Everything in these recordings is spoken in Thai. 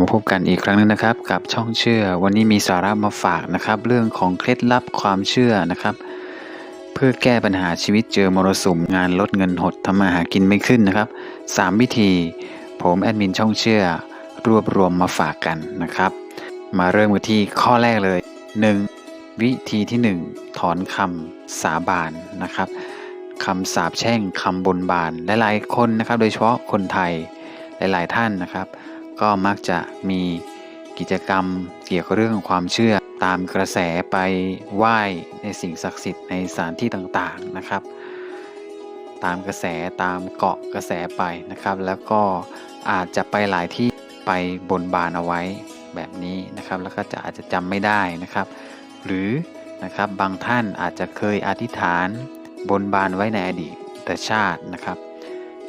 มาพบกันอีกครั้งหนึงนะครับ กับช่องเชื่อ วันนี้มีสาระมาฝากนะครับ เรื่องของเคล็ดลับความเชื่อนะครับ เพื่อแก้ปัญหาชีวิตเจอมรสุมงานลดเงินหดทำมาหากินไม่ขึ้นนะครับ 3 วิธี ผมแอดมินช่องเชื่อ รวบรวมมาฝากกันนะครับ มาเริ่มกันที่ข้อแรกเลย 1. วิธีที่ 1 ถอนคำสาบานนะครับคำสาปแช่งคำบนบานหลายๆคนนะครับ โดยเฉพาะคนไทยหลาย ๆ ท่านนะครับ ก็มักจะมีกิจกรรมเกี่ยวกับเรื่องของความเชื่อตามกระแสไปไหว้ในสิ่งศักดิ์สิทธิ์ในสถานที่ต่างๆนะครับ ตามกระแสตามเกาะกระแสไปนะครับ แล้วก็อาจจะไปหลายที่ไปบนบานเอาไว้แบบนี้นะครับ แล้วก็จะอาจจะจำไม่ได้นะครับ หรือนะครับบางท่านอาจจะเคยอธิษฐานบนบานไว้ในอดีตชาตินะครับ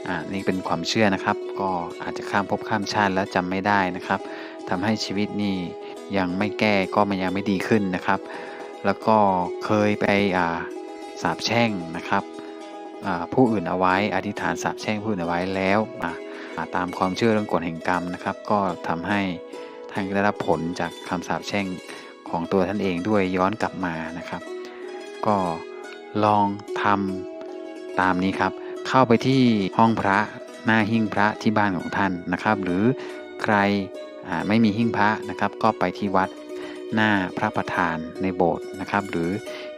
อ่านี่เป็นความเชื่อนะครับ ก็อาจจะข้ามภพข้ามชาติแล้วจำไม่ได้นะครับทำให้ชีวิตนี่ยังไม่แก้ก็มันยังไม่ดีขึ้นนะครับ แล้วก็เคยไปอ่าสาบแช่งนะครับผู้อื่นเอาไว้อธิษฐานสาบแช่งผู้อื่นเอาไว้แล้วอ่าตามความเชื่อเรื่องกฎแห่งกรรมนะครับ ก็ทำให้ท่านได้รับผลจากคำสาปแช่งของตัวท่านเองด้วยย้อนกลับมานะครับ ก็ลองทำตามนี้ครับ เข้าไปที่ห้องพระหน้าหิ้งพระที่บ้านของท่านนะครับ หรือใครไม่มีหิ้งพระนะครับ ก็ไปที่วัดหน้าพระประธานในโบสถ์นะครับ หรือ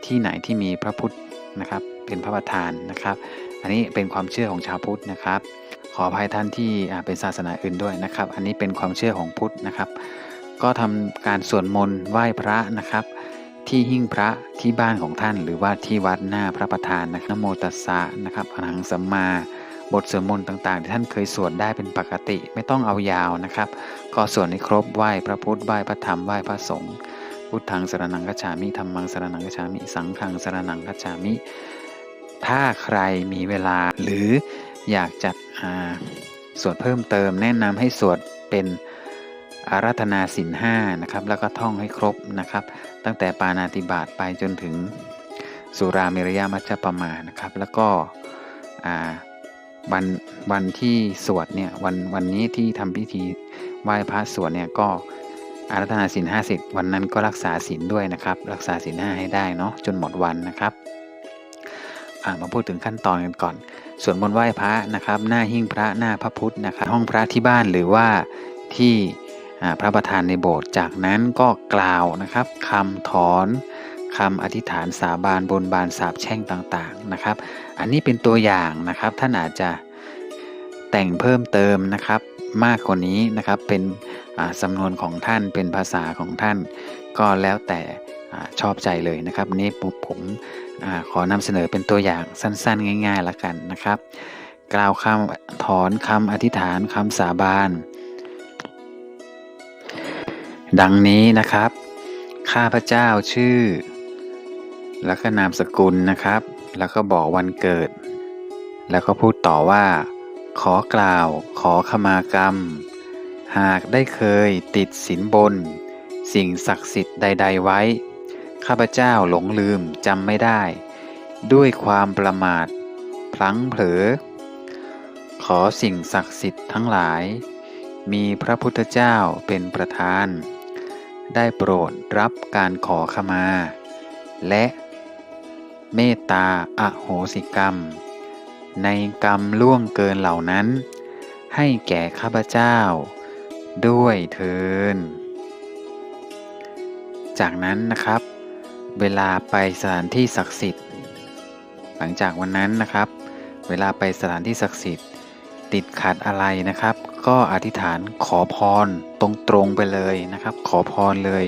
ที่ไหนที่มีพระพุทธนะครับ เป็นพระประธานนะครับ อันนี้เป็นความเชื่อของชาวพุทธนะครับ ขออภัยท่านที่เป็นศาสนาอื่นด้วยนะครับ อันนี้เป็นความเชื่อของพุทธนะครับ ก็ทำการสวดมนต์ไหว้พระนะครับ ที่หิ้งพระที่บ้านของท่าน หรือว่าที่วัดหน้าพระประธานนะครับนโมตัสสะนะครับอรหังสัมมาบทสวดมนต์ต่างๆ ที่ท่านเคยสวดได้เป็นปกติไม่ต้องเอายาวนะครับ ก็สวดให้ครบไหว้พระพุทธไหว้พระธรรมไหว้พระสงฆ์พุทธังสรนังกัจฉามิธรรมังสรนังกัจฉามิสังฆังสรนังกัจฉามิ ถ้าใครมีเวลาหรืออยากจัดอ่าสวดเพิ่มเติม แนะนำให้สวดเป็น อาราธนาสินห้านะครับแล้วก็ท่องให้ครบนะครับ ตั้งแต่ปานาติบาตไปจนถึงสุราเมรยามัจจปมานะครับ แล้วก็วันวันที่สวดเนี่ยวันวันนี้ที่ทำพิธีไหว้พระสวดเนี่ยก็อารัธนาสินห้าสิบวันนั้นก็รักษาสินด้วยนะครับ รักษาสินห้าให้ได้เนาะจนหมดวันนะครับมาพูดถึงขั้นตอนกันก่อนสวดมนต์ไหว้พระนะครับ หน้าหิ้งพระหน้าพระพุทธนะครับห้องพระที่บ้านหรือว่าที่ พระประธานในโบสถ์จากนั้นก็กล่าวนะครับคำถอนคำอธิษฐานสาบานบนบานสาบแช่งต่างๆนะครับ อันนี้เป็นตัวอย่างนะครับท่านอาจจะแต่งเพิ่มเติมนะครับ มากกว่านี้นะครับเป็นสำนวนของท่านเป็นภาษาของท่าน ก็แล้วแต่อชอบใจเลยนะครับนี้ผมอขอนำเสนอเป็นตัวอย่างสั้นๆ ง่ายๆละกันนะครับ กล่าวคำถอนคำอธิษฐานคำสาบาน ดังนี้นะครับ ข้าพเจ้าชื่อ แล้วก็นามสกุลนะครับ แล้วก็บอกวันเกิด แล้วก็พูดต่อว่า ขอกล่าวขอขมากรรม หากได้เคยติดสินบน สิ่งศักดิ์สิทธิ์ใด ๆ ไว้ ข้าพเจ้าหลงลืมจำไม่ได้ ด้วยความประมาท พลั้งเผลอ ขอสิ่งศักดิ์สิทธิ์ทั้งหลายมีพระพุทธเจ้าเป็นประธาน ได้โปรดรับการขอขมา และเมตตาอโหสิกรรม ในกรรมล่วงเกินเหล่านั้น ให้แก่ข้าพเจ้า ด้วยเทิน จากนั้นนะครับ เวลาไปสถานที่ศักดิ์สิทธิ์ หลังจากวันนั้นนะครับ เวลาไปสถานที่ศักดิ์สิทธิ์ ติดขัดอะไรนะครับ ก็อธิษฐานขอพร ตรงๆไปเลยนะครับ ขอพรเลย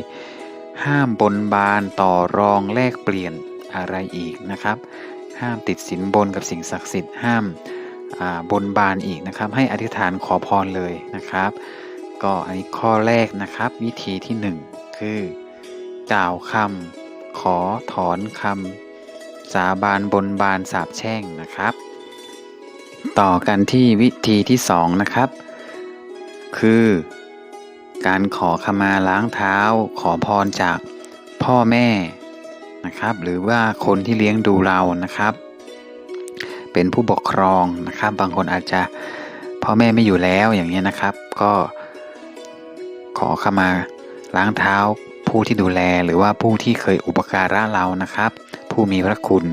ห้ามบนบานต่อรองแลกเปลี่ยนอะไรอีกนะครับ ห้ามติดสินบนกับสิ่งศักดิ์สิทธิ์ห้ามาบนบานอีกนะครับ ให้อธิษฐานขอพรเลยนะครับ ก็อันนี้ข้อแรกนะครับ วิธีที่หนึ่งคือกล่าวคำขอถอนคำสาบานบนบานสาบแช่งนะครับ ต่อกันที่วิธีที่สองนะครับ คือ การขอขมาล้างเท้า ขอพรจากพ่อแม่นะครับ หรือว่าคนที่เลี้ยงดูเรานะครับ เป็นผู้ปกครองนะครับ บางคนอาจจะพ่อแม่ไม่อยู่แล้วอย่างนี้ยนะครับ ก็ขอขมาล้างเท้าผู้ที่ดูแลหรือว่าผู้ที่เคยอุปการะเรานะครับ ผู้มีพระคุณ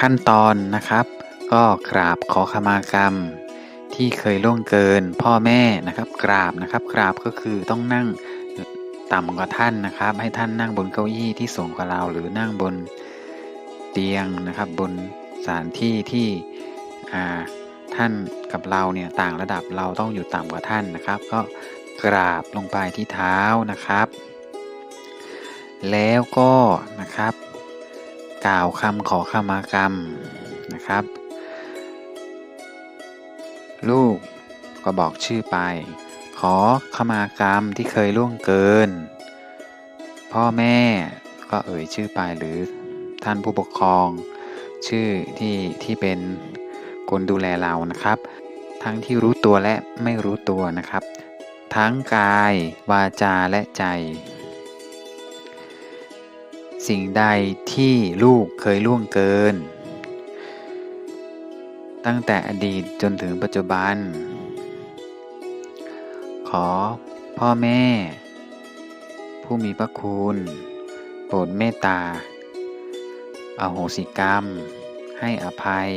ขั้นตอนนะครับ ก็กราบขอขมากรรม ที่เคยล่วงเกินพ่อแม่นะครับกราบนะครับกราบก็คือต้องนั่งต่ำกว่าท่านนะครับ ให้ท่านนั่งบนเก้าอี้ที่สูงกว่าเรา หรือนั่งบนเตียงนะครับบนสถานที่ที่ท่านกับเราเนี่ยต่างระดับเราต้องอยู่ต่ำกว่าท่านนะครับ ก็กราบลงไปที่เท้านะครับ แล้วก็นะครับ กล่าวคำขอขมากรรมนะครับ ลูก ก็บอกชื่อไป ขอขมากรรมที่เคยล่วงเกิน พ่อแม่ก็เอ่ยชื่อไปหรือท่านผู้ปกครอง ชื่อที่ที่เป็นคนดูแลเรานะครับ ทั้งที่รู้ตัวและไม่รู้ตัวนะครับ ทั้งกาย วาจาและใจ สิ่งใดที่ลูกเคยล่วงเกิน ตั้งแต่อดีตจนถึงปัจจุบัน ขอพ่อแม่ ผู้มีพระคุณ โปรดเมตตาอโหสิกรรม ให้อภัย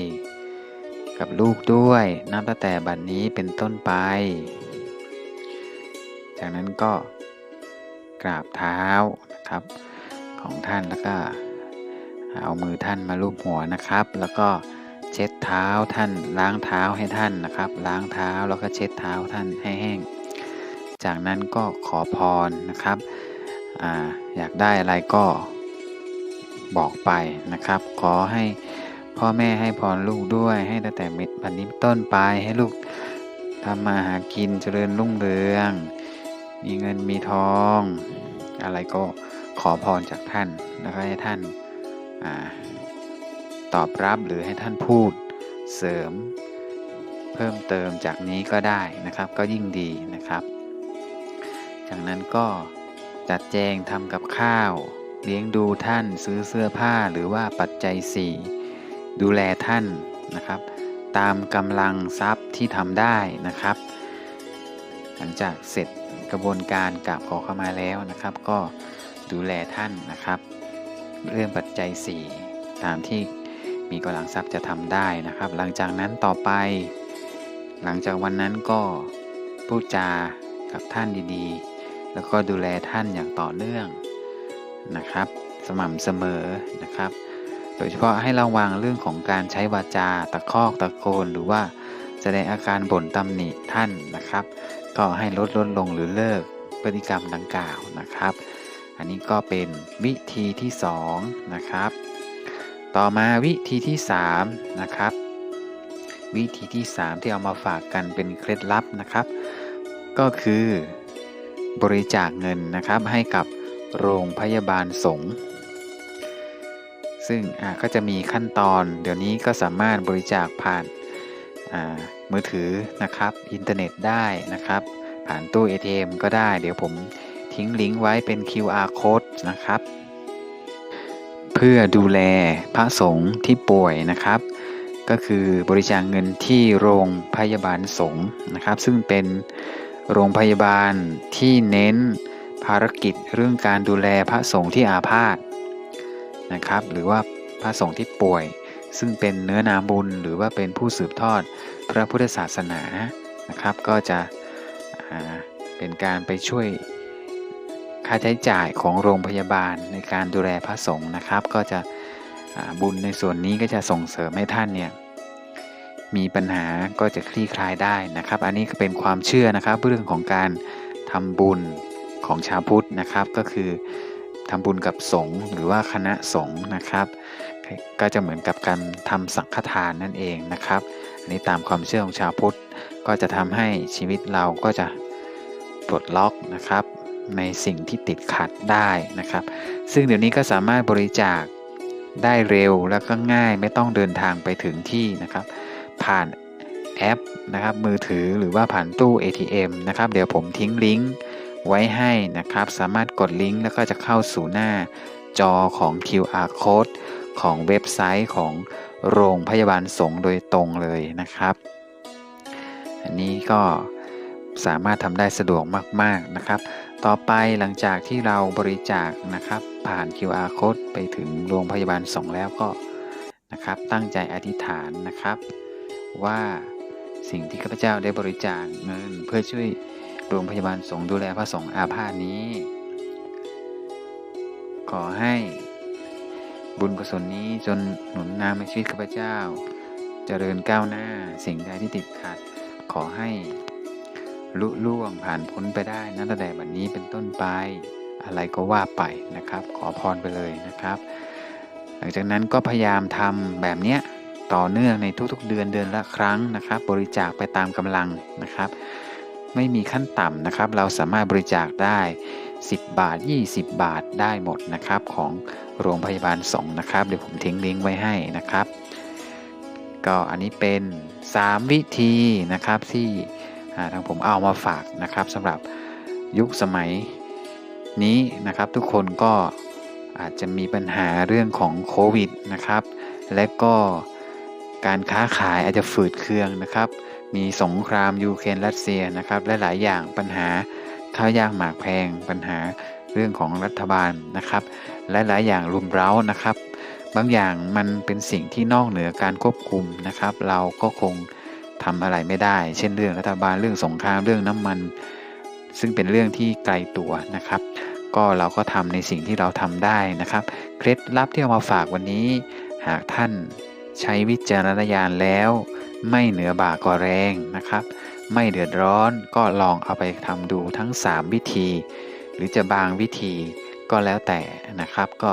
กับลูกด้วยนับตั้งแต่บัดนนี้เป็นต้นไป จากนั้นก็กราบเท้านะครับของท่านแล้วก็เอามือท่านมาลูบหัวนะครับ แล้วก็ เช็ดเท้าท่าน ล้างเท้าให้ท่านนะครับ ล้างเท้าแล้วก็เช็ดเท้าท่านให้แห้ง จากนั้นก็ขอพรนะครับออยากได้อะไรก็บอกไปนะครับ ขอให้พ่อแม่ให้พรลูกด้วยให้ตั้งแต่เม็ดวันนี้ต้นไปให้ลูกทำมาหากินเจริญรุ่งเรือง มีเงินมีทอง อะไรก็ขอพรจากท่านแล้วก็ให้ท่านอา ตอบรับหรือให้ท่านพูดเสริม เพิ่มเติมจากนี้ก็ได้นะครับ ก็ยิ่งดีนะครับ จากนั้นก็จัดแจงทำกับข้าว เลี้ยงดูท่านซื้อเสื้อผ้าหรือว่าปัจจัยสี่ดูแลท่านนะครับ ตามกำลังทรัพย์ที่ทำได้นะครับ หลังจากเสร็จกระบวนการกราบขอเข้ามาแล้วนะครับ ก็ดูแลท่านนะครับ เรื่องปัจจัย 4 ตามที่ มีกำลังทรัพย์จะทำได้นะครับ หลังจากนั้นต่อไป หลังจากวันนั้นก็พูดจากับท่านดีๆ แล้วก็ดูแลท่านอย่างต่อเนื่องนะครับ สม่ำเสมอนะครับ โดยเฉพาะให้ระวังเรื่องของการใช้วาจาตะคอกตะโกนหรือว่าแสดงอาการบ่นตำหนิท่านนะครับ ก็ให้ลดลดลงหรือเลิกพฤติกรรมดังกล่าวนะครับ อันนี้ก็เป็นวิธีที่ 2 นะครับ ต่อมาวิธีที่ 3 นะครับ วิธีที่ 3 ที่เอามาฝากกันเป็นเคล็ดลับนะครับ ก็คือบริจาคเงินนะครับให้กับโรงพยาบาลสงฆ์ซึ่งก็จะมีขั้นตอน เดี๋ยวนี้ก็สามารถบริจาคผ่านมือถือนะครับอินเทอร์เน็ตได้นะครับ ผ่านตู้ ATM ก็ได้ เดี๋ยวผมทิ้งลิงก์ไว้เป็น QR code นะครับ พื่อดูแลพระสงฆ์ที่ป่วยนะครับ ก็คือบริจาคเงินที่โรงพยาบาลสงฆ์นะครับ ซึ่งเป็นโรงพยาบาลที่เน้นภารกิจเรื่องการดูแลพระสงฆ์ที่อาพาธนะครับ หรือว่าพระสงฆ์ที่ป่วย ซึ่งเป็นเนื้อนาบุญหรือว่าเป็นผู้สืบทอดพระพุทธศาสนานะครับ ก็จะเป็นการไปช่วย ค่าใช้จ่ายของโรงพยาบาลในการดูแลพระสงฆ์นะครับ ก็จะบุญในส่วนนี้ก็จะส่งเสริมให้ท่านเนี่ยมีปัญหาก็จะคลี่คลายได้นะครับ อันนี้ก็เป็นความเชื่อนะครับเรื่องของการทำบุญของชาวพุทธนะครับ ก็คือทำบุญกับสงฆ์หรือว่าคณะสงฆ์นะครับ ก็จะเหมือนกับการทำสังฆทานนั่นเองนะครับ อันนี้ตามความเชื่อของชาวพุทธก็จะทำให้ชีวิตเราก็จะปลดล็อกนะครับ ในสิ่งที่ติดขัดได้นะครับ ซึ่งเดี๋ยวนี้ก็สามารถบริจาคได้เร็วแล้วก็ง่ายไม่ต้องเดินทางไปถึงที่นะครับ ผ่านแอปนะครับมือถือหรือว่าผ่านตู้ ATM นะครับ เดี๋ยวผมทิ้งลิงก์ไว้ให้นะครับ สามารถกดลิงก์แล้วก็จะเข้าสู่หน้าจอของ QR code ของเว็บไซต์ของโรงพยาบาลสงโดยตรงเลยนะครับ อันนี้ก็สามารถทำได้สะดวกมาก ๆนะครับ ต่อไปหลังจากที่เราบริจาคนะครับ ผ่าน QR code ไปถึงโรงพยาบาลสงแล้วก็นะครับ ตั้งใจอธิษฐานนะครับ ว่าสิ่งที่ข้าพเจ้าได้บริจาคเงินเพื่อช่วยโรงพยาบาลสงดูแลพระสงฆ์อาพาธนี้ ขอให้บุญกุศลนี้จนหนุนนำในชีวิตข้าพเจ้าเจริญก้าวหน้าสิ่งใดที่ติดขัด ขอให้ ลุล่วงผ่านพ้นไปได้นับตั้งแต่บัดนนี้เป็นต้นไป อะไรก็ว่าไปนะครับ ขอพรไปเลยนะครับ หลังจากนั้นก็พยายามทำแบบเนี้ยต่อเนื่องในทุกๆเดือนเดือนละครั้งนะครับ บริจาคไปตามกำลังนะครับ ไม่มีขั้นต่ำนะครับ เราสามารถบริจาคได้ 10 บาท 20 บาทได้หมดนะครับ ของโรงพยาบาลสงนะครับ เดี๋ยวผมทิ้งลิงก์ไว้ให้นะครับ ก็อันนี้เป็น 3 วิธีนะครับที่ ทางผมเอามาฝากนะครับสำหรับยุคสมัยนี้นะครับ ทุกคนก็อาจจะมีปัญหาเรื่องของโควิดนะครับ และก็การค้าขายอาจจะฝืดเคืองนะครับ มีสงครามยูเครนรัสเซียนะครับและหลายอย่างปัญหาข้าวยากหมากแพงปัญหาเรื่องของรัฐบาลนะครับ และหลายอย่างรุมเร้านะครับ บางอย่างมันเป็นสิ่งที่นอกเหนือการควบคุมนะครับ เราก็คง ทำอะไรไม่ได้ เช่นเรื่องรัฐบาลเรื่องสงครามเรื่องน้ำมัน ซึ่งเป็นเรื่องที่ไกลตัวนะครับ ก็เราก็ทำในสิ่งที่เราทำได้นะครับ เคล็ดลับที่เอามาฝากวันนี้ หากท่านใช้วิจารณญาณแล้ว ไม่เหนือบ่าก็แรงนะครับ ไม่เดือดร้อนก็ลองเอาไปทำดูทั้ง 3 วิธี หรือจะบางวิธีก็แล้วแต่นะครับก็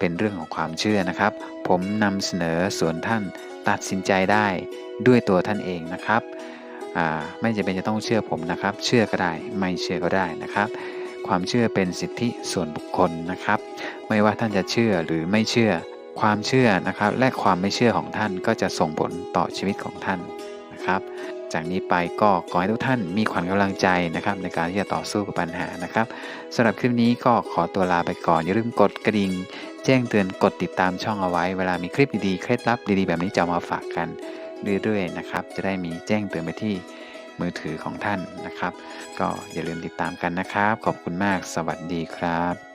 เป็นเรื่องของความเชื่อนะครับ ผมนำเสนอส่วนท่านตัดสินใจได้ด้วยตัวท่านเองนะครับอ่าไม่จำเป็นจะต้องเชื่อผมนะครับ เชื่อก็ได้ไม่เชื่อก็ได้นะครับ ความเชื่อเป็นสิทธิส่วนบุคคลนะครับ ไม่ว่าท่านจะเชื่อหรือไม่เชื่อ ความเชื่อนะครับ และความไม่เชื่อของท่านก็จะส่งผลต่อชีวิตของท่านนะครับ จากนี้ไปก็ขอให้ทุกท่านมีขวัญกำลังใจนะครับ ในการที่จะต่อสู้กับปัญหานะครับสำหรับคลิปนี้ก็ขอตัวลาไปก่อนอย่าลืมกดกระดิ่งแจ้งเตือนกดติดตามช่องเอาไว้ เวลามีคลิปดีๆเคล็ดลับดีๆแบบนี้จะมาฝากกันเรื่อยๆนะครับ จะได้มีแจ้งเตือนไปที่มือถือของท่านนะครับ ก็อย่าลืมติดตามกันนะครับ ขอบคุณมากสวัสดีครับ